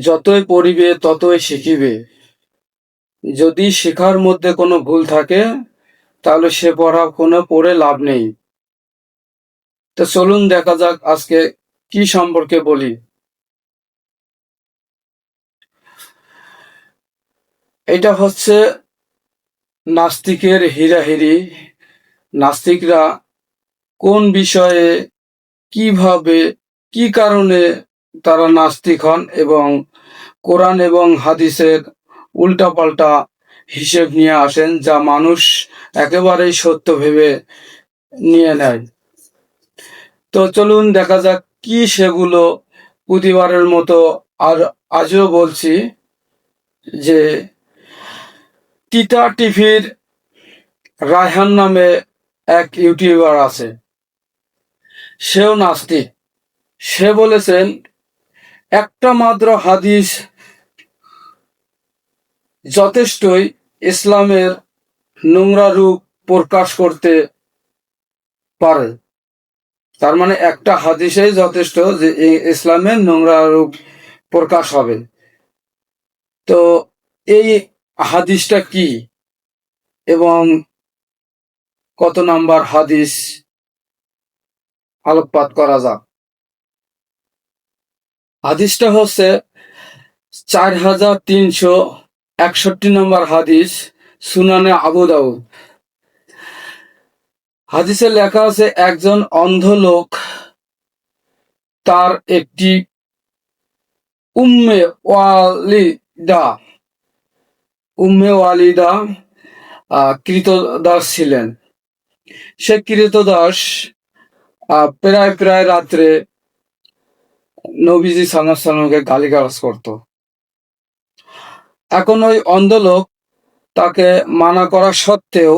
যতই পড়িবে, ততই শিখিবে। যদি শেখার মধ্যে কোনো ভুল থাকে, তাহলে সে পড়া কোনো পড়ে লাভ নেই। তো চলুন দেখা যাক আজকে কি সম্পর্কে বলি। এটা হচ্ছে নাস্তিকের হীরাহিরি। নাস্তিকরা কোন বিষয়ে, কীভাবে, কি কারণে তারা নাস্তিক হন এবং কোরআন এবং হাদিসের উল্টাপাল্টা হিসেব নিয়ে আসেন যা মানুষ একেবারেই সত্য ভেবে নিয়ে নেয়। তো চলুন দেখা যাক কি সেগুলো প্রতিবারের মতো আর আজও বলছি যে টিটা টিভির রায়হান নামে এক ইউটিউবার আছে। সেও নাস্তিক। সে বলেছেন একটা মাত্র হাদিস যথেষ্টই ইসলামের নোংরা রূপ প্রকাশ করতে পারে। তার মানে একটা হাদিসেই যথেষ্ট যে ইসলামের নোংরা রূপ প্রকাশ হবে। তো এই হাদিসটা কি? এবং কত নাম্বার হাদিস আলোকপাত করা যাক। হাদিসটা হচ্ছে চার হাজার তিনশো একষট্টি নম্বর হাদিস, সুনানে আবু দাউদ। হাদিসে লেখা আছে, একজন অন্ধ লোক তার একটি উম্মে ওয়ালিদা উম্মে ওয়ালিদা কৃতদাস ছিলেন। সে কৃতদাস প্রায় প্রায় রাত্রে নবীজি সাল্লামকে গালিগালাজ করত। এখন ওই অন্ধ লোক তাকে মানা করা সত্ত্বেও,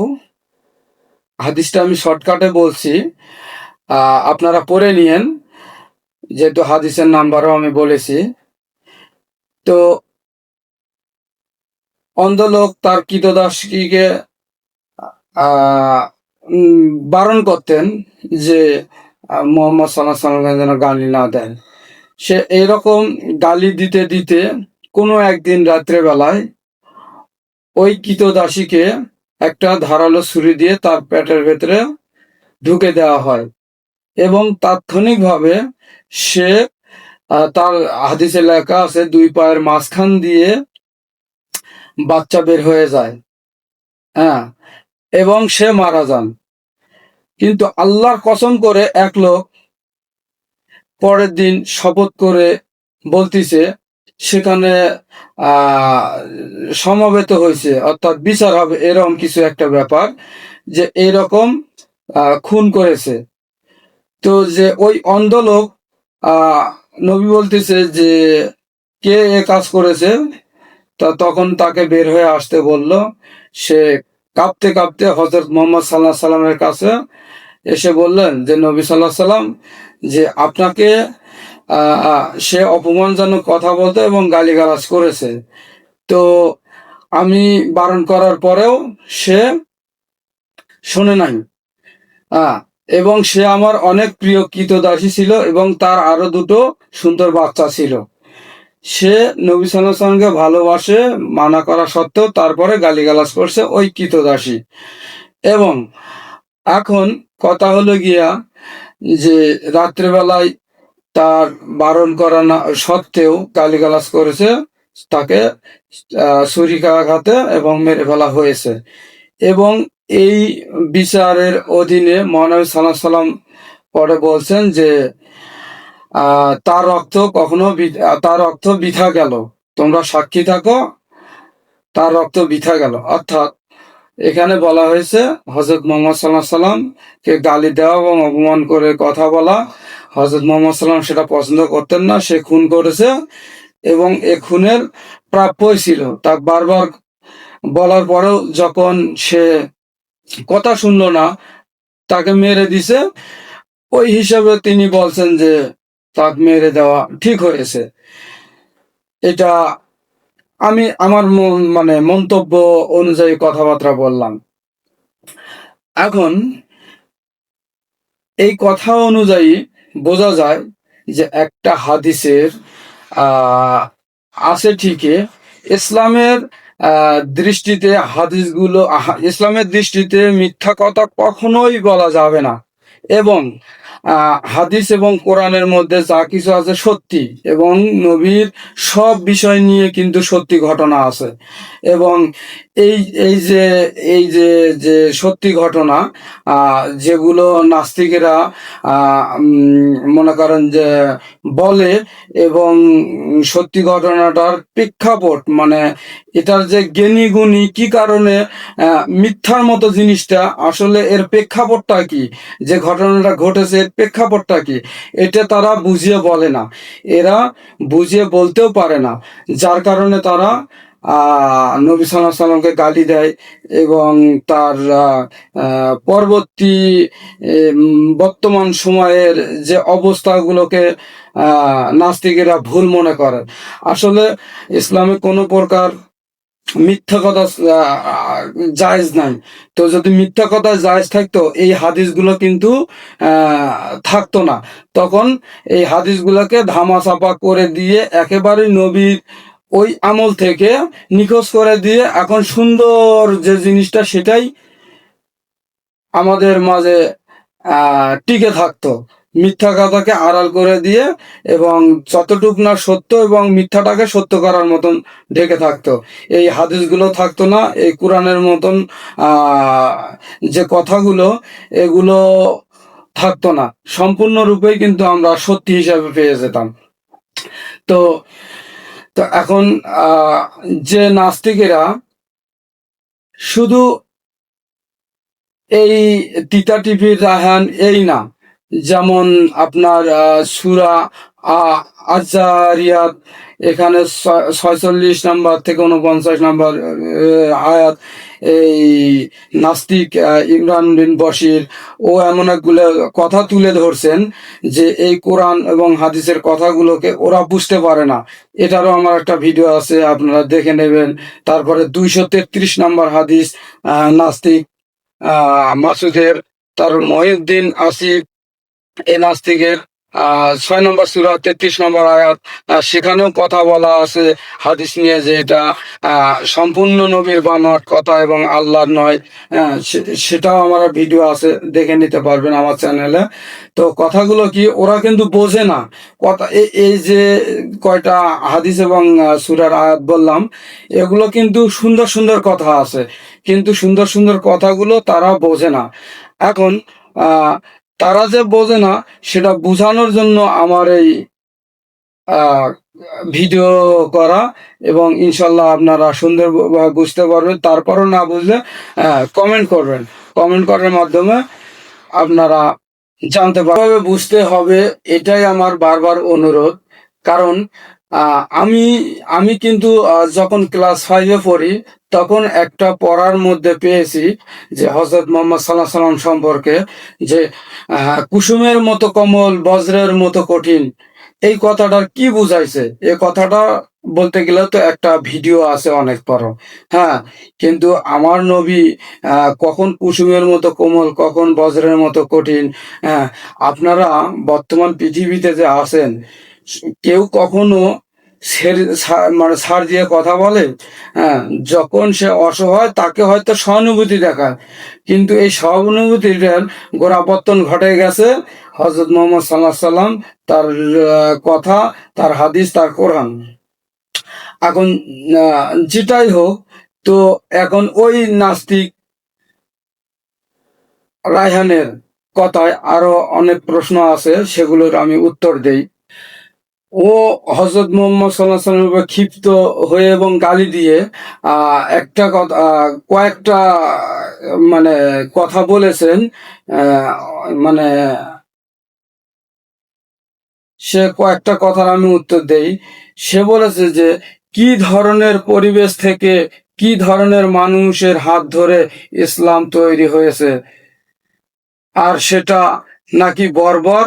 হাদিসটা আমি শর্টকাটে বলছি আপনারা পড়ে নিয়েন, যেহেতু হাদিসের নাম্বারও আমি বলেছি। তো, অন্ধ লোক তার কৃতদাসীকে বারণ করতেন যে মোহাম্মদ সাল্লাহ সাল্লামকে যেন গালি না দেন। সে এরকম গালি দিতে দিতে কোনো একদিন রাত্রেবেলায় ওই কৃতদাসীকে একটা ধারালো ছুরি দিয়ে তার পেটের ভেতরে ঢুকে দেওয়া হয় এবং তাৎক্ষণিকভাবে সে তার হাদিসে লেখা আছে, দুই পায়ের মাঝখান দিয়ে বাচ্চা বের হয়ে যায়। হ্যাঁ এবং সে মারা যান। কিন্তু আল্লাহর কসম করে এক লোক পরের দিন শপথ করে বলতিছে, সেখানে সমাবেত হয়েছে। অর্থাৎ বিচার হবে এরকম কিছু একটা ব্যাপার যে এরকম খুন করেছে। তো যে ওই অন্ধ লোক নবী বলতেছে যে, কে এ কাজ করেছে? তা তখন তাকে বের হয়ে আসতে বলল, সে কাঁপতে কাঁপতে হজরত মোহাম্মদ সাল্লাহ সাল্লামের কাছে এসে বললেন যে, নবী সাল্লাহ সাল্লাম যে আপনাকে সে অপমানজনক কথা বলতে এবং গালিগালাজ করেছে। তো আমি বারণ করার পরেও সে শোনে নাই। এবং সে আমার অনেক প্রিয় কৃতদাসী ছিল এবং তার আরও দুটো সুন্দর বাচ্চা ছিল। সে নবী সাল্লামকে ভালোবাসে, মানা করা সত্ত্বেও তারপরে গালিগালাজ করছে ওই কৃতদাসী। এবং এখন কথা হলো গিয়া যে রাত্রেবেলায় তার বারণ করা না সত্ত্বেও গালিগালাজ করেছে, তাকে ছুরিকাঘাতে এবং মেরে ফেলা হয়েছে। এবং এই বিচারের অধীনে মহানবী সাল্লাহ সাল্লাম পরে বলছেন যে তার রক্ত কখনো তার রক্ত বৃথা গেল। তোমরা সাক্ষী থাকো, তার রক্ত বৃথা গেল। অর্থাৎ এখানে বলা হয়েছে হজরত মোহাম্মদ সাল্লাহ সাল্লাম কে গালি দেওয়া এবং অপমান করে কথা বলা হজরত মোহাম্মদ সাল্লাম সেটা পছন্দ করতেন না, সে খুন করেছে এবং এ খুনের প্রাপ্যই ছিল। তা বারবার বলার পরেও যখন সে কথা শুনলো না, তাকে মেরে দিছে। ওই হিসাবে তিনি বলছেন যে তাকে মেরে দেওয়া ঠিক হয়েছে। এটা আমি আমার মন- মানে মন্তব্য অনুযায়ী কথাবার্তা বললাম। এখন এই কথা অনুযায়ী বোঝা যায় যে একটা হাদিসের আছে ঠিকই। ইসলামের দৃষ্টিতে হাদিসগুলো ইসলামের দৃষ্টিতে মিথ্যা কথা কখনোই বলা যাবে না। এবং হাদিস এবং কোরআনের মধ্যে যা কিছু আছে সত্যি এবং নবীর সব বিষয় নিয়ে কিন্তু সত্যি ঘটনা আছে। এবং এই এই যে এই যে যে সত্যি ঘটনা যেগুলো নাস্তিকেরা মনে করেন যে বলে এবং সত্যি ঘটনাটার প্রেক্ষাপট মানে এটার যে জ্ঞানী গুণী কি কারণে মিথ্যার মতো জিনিসটা, আসলে এর প্রেক্ষাপটটা কি? যে ঘটনাটা ঘটেছে, এর প্রেক্ষাপটটা কি? এটা তারা বুঝিয়ে বলে না। এরা বুঝিয়ে বলতেও পারে না। যার কারণে তারা নবী সাল্লাহ সাল্লামকে গালি দেয় এবং তার পরবর্তী বর্তমান সময়ের যে অবস্থাগুলোকে নাস্তিকেরা ভুল মনে করে আসলে ইসলামে কোনো প্রকার মিথ্যা কথা জায়েজ নাই। তো যদি মিথ্যা কথা জায়েজ থাকতো, এই হাদিসগুলো কিন্তু থাকতো না। তখন এই হাদিসগুলোকে ধামাচাপা করে দিয়ে একেবারে নবীর ওই আমল থেকে নিখোঁজ করে দিয়ে, এখন সুন্দর যে জিনিসটা সেটাই আমাদের মাঝে টিকে থাকতো। মিথ্যা কথাকে আড়াল করে দিয়ে এবং যতটুক না সত্য এবং মিথ্যাটাকে সত্য করার মতন ঢেকে থাকতো। এই হাদিসগুলো থাকতো না, এই কোরআনের মতন যে কথাগুলো, এগুলো থাকতো না। সম্পূর্ণরূপেই কিন্তু আমরা সত্যি হিসাবে পেয়ে যেতাম। তো তো এখন যে নাস্তিকেরা শুধু এই তিতা টিভির রাহান এই না যেমন আপনার সুরা আ- আজারিয়াত এখানে ছয়চল্লিশ নাম্বার থেকে উনপঞ্চাশ নাম্বার আয়াত, এই নাস্তিক ইমরান বিন বশির ও এমন একগুলো কথা তুলে ধরছেন যে এই কোরআন এবং হাদিসের কথাগুলোকে ওরা বুঝতে পারে না। এটারও আমার একটা ভিডিও আছে, আপনারা দেখে নেবেন। তারপরে দুইশো তেত্রিশ নাম্বার হাদিস নাস্তিক মাসুদের তার মহিউদ্দিন আসিফ এই নাস্তিকের ছয় নম্বর সুরা তেত্রিশ নম্বর আয়াত সেখানেও কথা বলা আছে হাদিস নিয়ে যে এটা সম্পূর্ণ নবীর বানোয়াট কথা এবং আল্লাহর নয় হ্যাঁ, সেটাও আমার ভিডিও আছে দেখে নিতে পারবেন আমার চ্যানেলে। তো কথাগুলো কি ওরা কিন্তু বোঝে না। কথা এই যে কয়টা হাদিস এবং সুরার আয়াত বললাম এগুলো কিন্তু সুন্দর সুন্দর কথা আছে কিন্তু সুন্দর সুন্দর কথাগুলো তারা বোঝে না। এখন তারা যে বোঝে না, সেটা বোঝানোর জন্য আমার এই ভিডিও করা এবং ইনশাল্লাহ আপনারা সুন্দর বুঝতে পারবেন। তারপরও না বুঝলে কমেন্ট করবেন। কমেন্ট করার মাধ্যমে আপনারা জানতে পারবে বুঝতে হবে, এটাই আমার বারবার অনুরোধ। কারণ আমি আমি কিন্তু যখন ক্লাস ফাইভে পড়ি, তখন একটা পড়ার মধ্যে পেয়েছি যে হজরত মোহাম্মদ সাল্লাহ সাল্লাম সম্পর্কে যে কুসুমের মতো কমল, বজ্রের মতো কঠিন, এই কথাটার কি বুঝাইছে? এ কথাটা বলতে গেলে তো একটা ভিডিও আছে অনেক বড় হ্যাঁ কিন্তু আমার নবী কখন কুসুমের মতো কোমল, কখন বজ্রের মতো কঠিন হ্যাঁ আপনারা বর্তমান পৃথিবীতে যে আছেন, কেউ কখনো মানে সার দিয়ে কথা বলে হ্যাঁ যখন সে অসহায় তাকে হয়তো সহানুভূতি দেখায়। কিন্তু এই সহানুভূতিটার গোড়াপত্তন ঘটে গেছে হজরত মোহাম্মদ সাল্লাহ সাল্লাম, তার কথা, তার হাদিস, তার কোরআন। এখন যেটাই হোক, তো এখন ওই নাস্তিক রায়হানের কথায় আরও অনেক প্রশ্ন আছে, সেগুলোর আমি উত্তর দেই। ও হজরত মোহাম্মদ সাল্লাহ সাল্লামের উপর ক্ষিপ্ত হয়ে এবং গালি দিয়ে একটা কথা কয়েকটা মানে কথা বলেছেন মানে সে কয়েকটা কথার আমি উত্তর দেই। সে বলেছে যে, কি ধরনের পরিবেশ থেকে কি ধরনের মানুষের হাত ধরে ইসলাম তৈরি হয়েছে? আর সেটা নাকি বর্বর?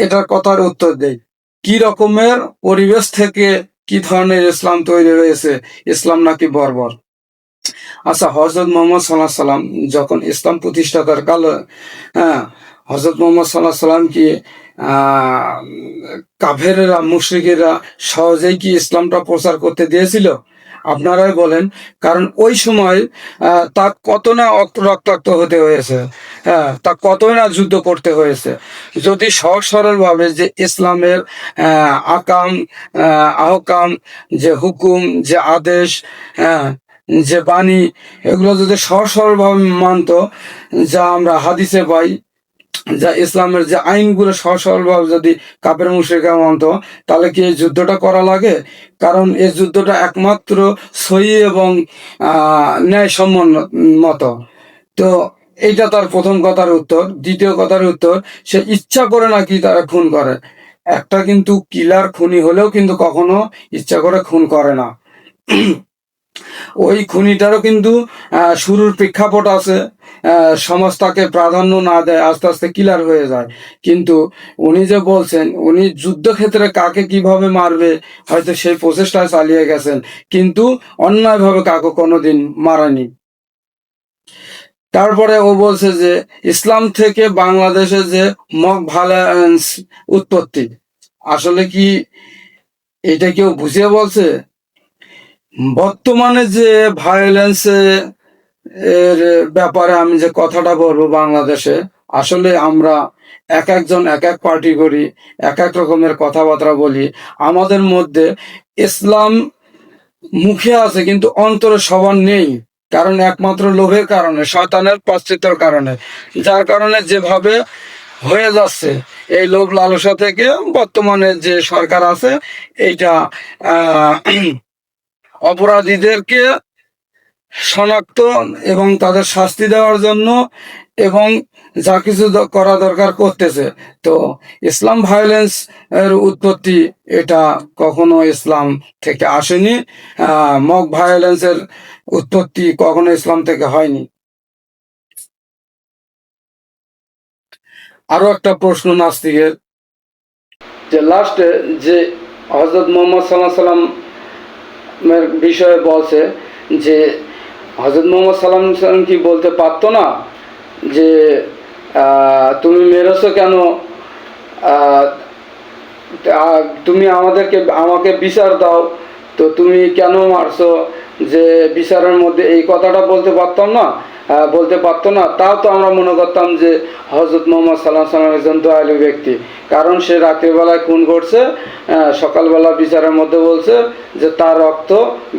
এটার কথার উত্তর দেই। কি রকমের পরিবেশ থেকে কি ধরনের ইসলাম তৈরি হয়েছে? ইসলাম নাকি বর্বর? আচ্ছা হজরত মোহাম্মদ সাল্লাহ সাল্লাম যখন ইসলাম প্রতিষ্ঠাতার কালে হ্যাঁ হজরত মোহাম্মদ সাল্লাহ সাল্লাম কি আহ, কাফেরেরা মুশরিকেরা সহজেই কি ইসলামটা প্রচার করতে দিয়েছিল? আপনারাই বলেন, কারণ ওই সময় তা কত না রক্তাক্ত হতে হয়েছে হ্যাঁ তা কতই না যুদ্ধ করতে হয়েছে। যদি সহজ সরল ভাবে যে ইসলামের আকাম আহকাম, যে হুকুম, যে আদেশ হ্যাঁ যে বাণী, এগুলো যদি সহজ সরল ভাবে মানতো, যা আমরা হাদিসে পাই যা ইসলামের যে আইনগুলো সহজ সরলভাবে যদি কাপের মুশ্রিকা মানত, তাহলে কি এই যুদ্ধটা করা লাগে? কারণ এই যুদ্ধটা একমাত্র সহি এবং ন্যায়সম্মত তো এইটা তার প্রথম কথার উত্তর। দ্বিতীয় কথার উত্তর, সে ইচ্ছা করে নাকি তারা খুন করে। একটা কিন্তু কিলার খুনি হলেও কিন্তু কখনো ইচ্ছা করে খুন করে না। ওই খুনিটারও কিন্তু শুরুর প্রেক্ষাপট আছে। আহ, সমাজ তাকে প্রাধান্য না দেয় আস্তে আস্তে কিলার হয়ে যায়। কিন্তু উনি যে বলছেন উনি যুদ্ধক্ষেত্রে কাকে কীভাবে মারবে হয়তো সেই প্রচেষ্টায় চালিয়ে গেছেন। কিন্তু অন্যায়ভাবে কাকে কোনোদিন মারানি। তারপরে ও বলছে যে ইসলাম থেকে বাংলাদেশে যে মক ভায়োলেন্স উৎপত্তি আসলে কি এটা কেউ বুঝিয়ে বলছে? বর্তমানে যে ভায়োলেন্স এর ব্যাপারে আমি যে কথাটা বলব বাংলাদেশে, আসলে আমরা এক একজন এক এক পার্টি করি, এক এক রকমের কথাবার্তা বলি। আমাদের মধ্যে ইসলাম মুখে আছে কিন্তু অন্তরে সবার নেই। কারণ একমাত্র লোভের কারণে, শয়তানের পাশ্চিত্যের কারণে। যার কারণে যেভাবে হয়ে যাচ্ছে, এই লোভ লালসা থেকে বর্তমানে যে সরকার আছে, এইটা অপরাধীদেরকে শনাক্ত এবং তাদের শাস্তি দেওয়ার জন্য এবং যা কিছু করা দরকার করতেছে। তো ইসলাম ভায়োলেন্স এর উৎপত্তি এটা কখনো ইসলাম থেকে আসেনি। মক ভায়োলেন্সের উৎপত্তি কখনো ইসলাম থেকে হয়নি। আরও একটা প্রশ্ন নাস্তিকের। যে লাস্টে যে হজরত মোহাম্মদ সাল্লাহ সাল্লাম বিষয়ে বলছে যে হজরত মোহাম্মদ সাল্লাম সাল্লাম কি বলতে পারতো না যে তুমি মেরেছো কেন? তুমি আমাদেরকে, আমাকে বিচার দাও। তো তুমি কেন মারছো? যে বিচারের মধ্যে এই কথাটা বলতে পারতাম না। বলতে পারতো না। তাও তো আমরা মনে করতাম যে হজরত মোহাম্মদ সাল্লাহ সাল্লাম একজন দয়ালু ব্যক্তি। কারণ সে রাত্রিবেলায় খুন করছে সকালবেলা বিচারের মধ্যে বলছে যে তার রক্ত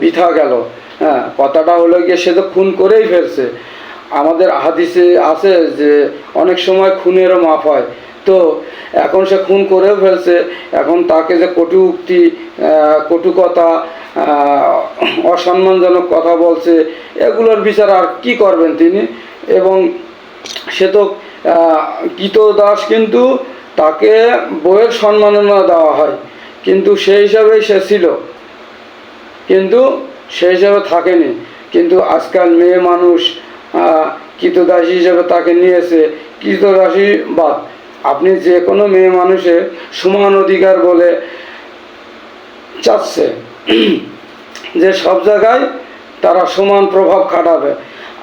বিথা গেল। হ্যাঁ কথাটা হলো গিয়ে সে তো খুন করেই ফেলছে। আমাদের হাদিসে আছে যে অনেক সময় খুনেরও মাফ হয়। তো এখন সে খুন করেও ফেলছে। এখন তাকে যে কটু উক্তি কটু কথা অসম্মানজনক কথা বলছে, এগুলোর বিচার আর কি করবেন তিনি? এবং সে তো কৃত দাস কিন্তু তাকে বইয়ের সম্মাননা দেওয়া হয়। কিন্তু সেই হিসাবেই সে ছিল। কিন্তু সেই হিসাবে থাকেনি। কিন্তু আজকাল মেয়ে মানুষ কৃতদাসী হিসেবে তাকে নিয়েছে। কৃতদাসী বাদ। আপনি যে কোনো মেয়ে মানুষের সমান অধিকার বলে চাচ্ছে, যে সব জায়গায় তারা সমান প্রভাব খাটাবে।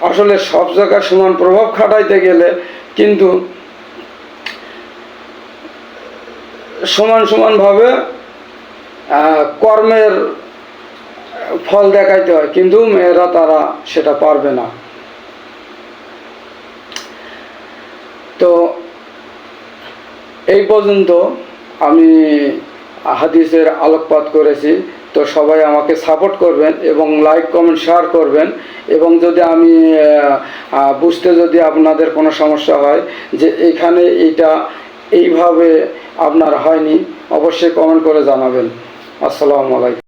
আসলে সব জায়গায় সমান প্রভাব খাটাইতে গেলে কিন্তু সমান সমানভাবে কর্মের ফল দেখাইতে হয়, কিন্তু মেয়েরা তারা সেটা পারবে না। তো এই পর্যন্ত আমি হাদিসের আলোকপাত করেছি। তো সবাই আমাকে সাপোর্ট করবেন এবং লাইক কমেন্ট শেয়ার করবেন। এবং যদি আমি বুঝতে যদি আপনাদের কোনো সমস্যা হয় যে এখানে এটা এইভাবে আপনার হয়নি, অবশ্যই কমেন্ট করে জানাবেন। আসসালামু আলাইকুম।